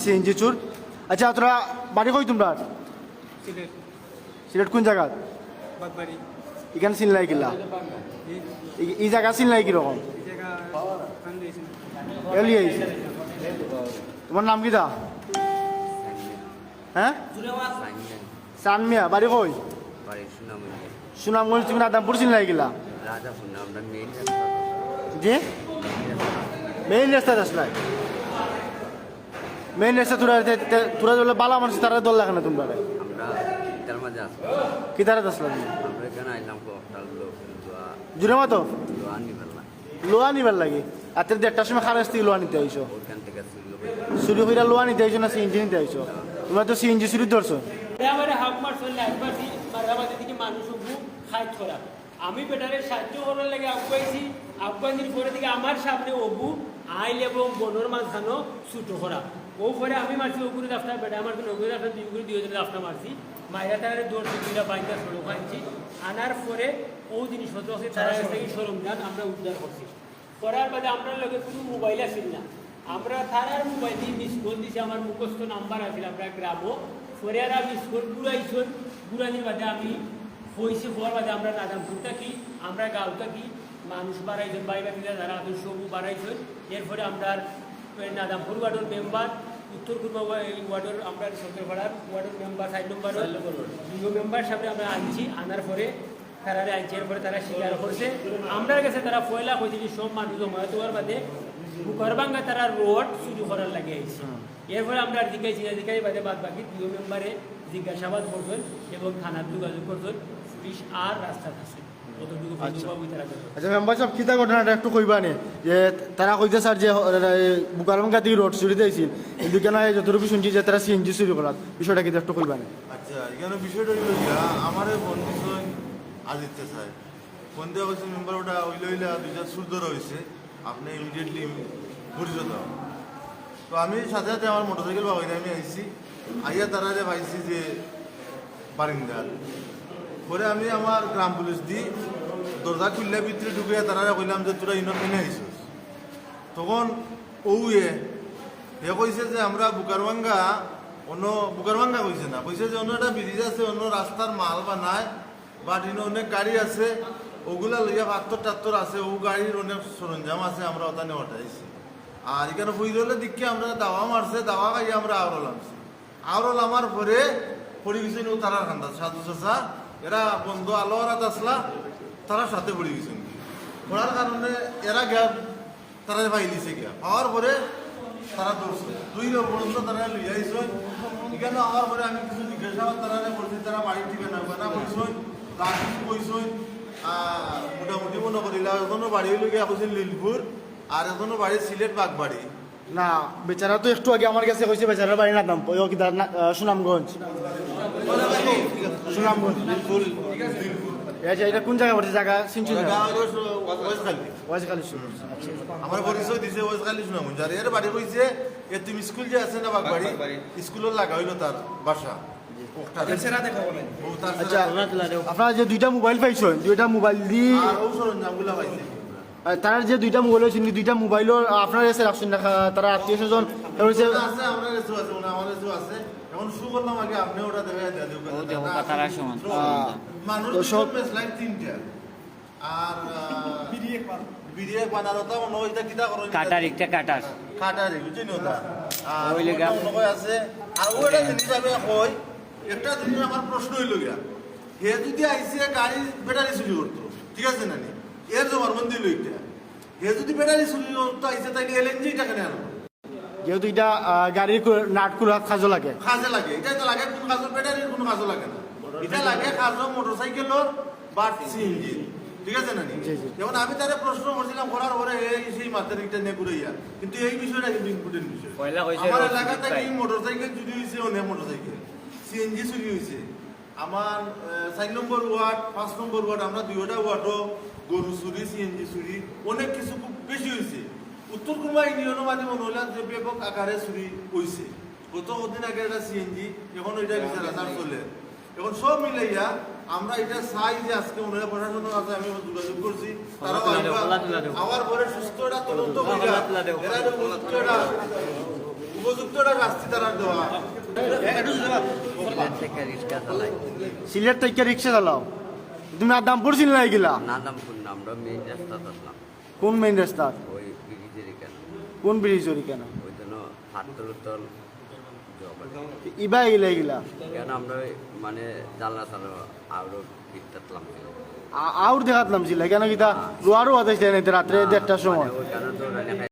CNG চুর। আচ্ছা তোরা বাড়ি কই তোমরা? সিলেট। সিলেট কোন জায়গা? এখানে চিনলাই কিলা এই- এই জায়গা চিনলাই কীরকম? তোমার নাম কি দা? হ্যাঁ? সানমিয়া। বাড়ি কই? বাড়ি সুনামগঞ্জ তুমি রাধামপুর চিনলাই কিলা রাজাপুর না মেইন জি? মেইন রাস্তা আসলাই। মেইন রাস্তা তোরা তোরা বলে বালা মানুষ তারা দল লাগে না তোমরা। কি তারা আসলা তুমি আমরা এখানে আইলাম লোয়া। জুড়ে মতো? লোয়া নিবার লাগে আর তোর দেড়টার সময় খারাপ থেকে লোয়া নিতে আইসো থেকে ছিল চুরি লোয়া নিতে আইসো না সিএনজি নিতে আইসো তোমরা তো সিএনজি চুরি ধরছো। আমি বেটারে সাহায্য করার লাগে আগুয়াইছি আফগানির পরে দিকে আমার সামনে অবু আইল এবং বনর মাঝখানো ছুটো করা। ও পরে আমি মারছি ওগুলো রাস্তা বেটা আমার কোনো ওগুলো রাস্তা দুই গুলো দুই হাজার রাস্তা মারছি। মাইরা তারা দৌড়ছে দুইটা বাইকটা সড়ক আনছি আনার পরে ও জিনিসপত্র আছে তারা থেকে সরঞ্জাম আমরা উদ্ধার করছি। করার বাদে আমরা লগে কোনো মোবাইল আসিল না। আমরা তারার মোবাইল দিয়ে মিস কল দিছি আমার মুখস্থ নাম্বার আছিল আমরা গ্রামও। পরে আর মিস কল ঘুরাইছন ঘুরানির বাদে আমি হয়েছে হওয়ার বাদে আমরা নাদামপুর থাকি আমরা গাঁও থাকি। মানুষ বাড়াইছেন বাইরে মিলে যারা আদর্শ বাড়াইছেন। এরপরে আমরা নাদামপুর ওয়ার্ডের মেম্বার উত্তর পূর্ব ওয়ার্ডের আমরা সত্তরপাড়ার ওয়ার্ডের মেম্বার সাইড নম্বর দুটো মেম্বার সামনে আমরা আনছি আনার পরে তারা আনছি এরপরে তারা স্বীকার করছে। আমরা কাছে তারা পয়লা হয়েছে যে সব মানুষ জমা দেওয়ার বাদে বুকারবাঙ্গা তারা রোড শুরু করার লাগে আইছে। এরপরে আমরা আর জিজ্ঞাসা জিজ্ঞাসি বাদে বাদ বাকি দুই মেম্বারে জিজ্ঞাসাবাদ করবেন এবং থানার যোগাযোগ করবেন পুলিশ আর রাস্তা আছে কতটুকু বাবু তারা করবেন আচ্ছা। মেম্বার সাহেব কিতা ঘটনাটা একটু কইবা নে? যে তারা কইতে স্যার যে বুকারমঙ্গা থেকে রোড চুরি দিয়েছিল কিন্তু কেন যতটুকু শুনছি যে তারা সিএনজি চুরি করার বিষয়টা কিন্তু একটু কইবা নে? আচ্ছা এখানে বিষয়টা হইল আমারে দিছেন আদিত্য সাহেব ফোন দেওয়া হয়েছে মেম্বার ওটা ওইল হইলে দুইটা সুর ধরা হয়েছে আপনি ইমিডিয়েটলি ঘুরিয়ে দাও তো আমি সাথে সাথে আমার মোটরসাইকেল বাবাই আমি আইছি আইয়া তারা যে পাইছি যে বারিন্দার পরে আমি আমার গ্রাম পুলিশ দি দরজা খুললে ভিতরে ঢুকিয়া তারা কইলাম যে, তোরা ইনত কিনে আইছিস? তখন ওয়ে হে কইছে যে, আমরা বুকারবাঙ্গা অন্য বুকারবাঙ্গা কইছে না। কইছে যে, অন্য একটা ব্রিজ আছে, অন্য রাস্তার মাল বানায় বাট ইনো অনেক গাড়ি আছে ওগুলা লইয়া পাত্তর টাত্তর আছে ও গাড়ির অনেক সরঞ্জাম আছে, আমরা ওখানে ওঠাইছি আর এখানে ফুইরলে দিকে আমরা দাওয়া মারছে, দাওয়া খাইয়ে আমরা আওরল আনছি। আওরল আমার পরে গেছে ও তারার খান্দা। সাধু চাষা এরা বন্ধু আলো রাত আসলা তারা সাথে পড়ে গেছেন পড়ার কারণে এরা গ্যাপ তারা পাই দিছে গিয়া। পাওয়ার পরে তারা দৌড়ছে। দুই লোক পর্যন্ত তারা লইয়া আইসন এখানে আওয়ার পরে আমি কিছু জিজ্ঞাসাবাদ তারা বলছি তারা বাড়ি ঠিকানা বানা কইসন তার কিছু কইসন মোটামুটি মনে করিলা এখনও বাড়ি হইল গিয়া কইছেন লিলপুর আর এখনও বাড়ি সিলেট বাগবাড়ি। না বেচারা তো একটু আগে আমার কাছে কইছে বেচারার বাড়ি না নাম না- সুনামগঞ্জ। সুনামগঞ্জ। আচ্ছা এটা কোন জায়গা পড়ছে? জায়গা সিনচু ওয়েস্টখালি ওয়াজকালি আমার পরিচয় দিছে ওয়েস্টখালি শুনাম যার এর বাড়ি কইছে এ তুমি স্কুল যে আছে না বাগবাড়ি স্কুলের লাগা হইল তার বাসা। আচ্ছা আপনারা যে দুইটা মোবাইল পাইছেন দুইটা মোবাইল দি আর ও সরঞ্জামগুলা পাইছে। তার যে দুইটা মোবাইল হয়েছে দুইটা মোবাইলও আপনার এসে রাখছেন। না তারা আত্মীয় স্বজন ওটা ওটা এটা কাটার একটা কাটার। কাটারি আর ওটা আছে? আর ও জিনিস আমি কই একটা জিনিস আমার প্রশ্ন হইল গিয়া। হে যদি আইসে গাড়ি ব্যাটারি চুরি করতো ঠিক আছে না নি? এর জমার মন্দির লইটা হে যদি ব্যাটারি চুরি করতো আইসে তাইলে এলএনজি টাকা নেয় আনব? যেহেতু এটা গাড়ির কো- নাট খাজো লাগে। কাজে লাগে। এটাই তো লাগে কোন কাজের ব্যাটারির কোনো কাজে লাগে না। এটা লাগে কাজও মোটরসাইকেলের বা সিএনজি ঠিক আছে না। যেমন আমি তারে প্রশ্ন করছিলাম করার পরে এই সেই মাথার একটা নিয়ে ঘুরাইয়া কিন্তু এই বিষয়টা কিন্তু ইম্পর্টেন্ট বিষয়। আমার রসিদ এলাকা থেকে পাই। মোটরসাইকেল চুরি হয়েছে অনেক মোটরসাইকেল সিএনজি চুরি হয়েছে আমার চার নম্বর ওয়ার্ড পাঁচ নম্বর ওয়ার্ড আমরা দুইটা ওয়ার্ডও গরু চুরি সিএনজি চুরি অনেক কিছু খুব বেশি হয়েছে উত্তর কুরমা ইউনিয়নও মাঝে মনে যে ব্যাপক আকারে চুরি হয়েছে গত কদিন আগে একটা সিএনজি এখন ওইটা বিচার আচার চলে। এখন সব মিলাইয়া আমরা এটা চাই যে আজকে মনে হয় প্রশাসনের কাছে আমি যোগাযোগ করছি তারাও। আবার পরে সুস্থ এটা তদন্ত উপযুক্ত এটা শাস্তি তারা দেওয়া। সিলেট থেকে রিক্সা সিলেট থেকে রিক্সা চালাও। তুমি আদামপুর চিনি নাই গিলা নাদামপুর না আমরা মেইন রাস্তা আসলাম কোন মেইন রাস্তা ওই কোন? ব্রিজ ওর কেন? ওই জন্য হাততল উত্তল ইবা গিলা গিলা কেন আমরা মানে জানলা চালো আরও ফিরতাম আউর দেখাতলাম জিলা কেন কিতা রোয়ারও হাতাইছে রাত্রে দেড়টার সময়? কারণে তো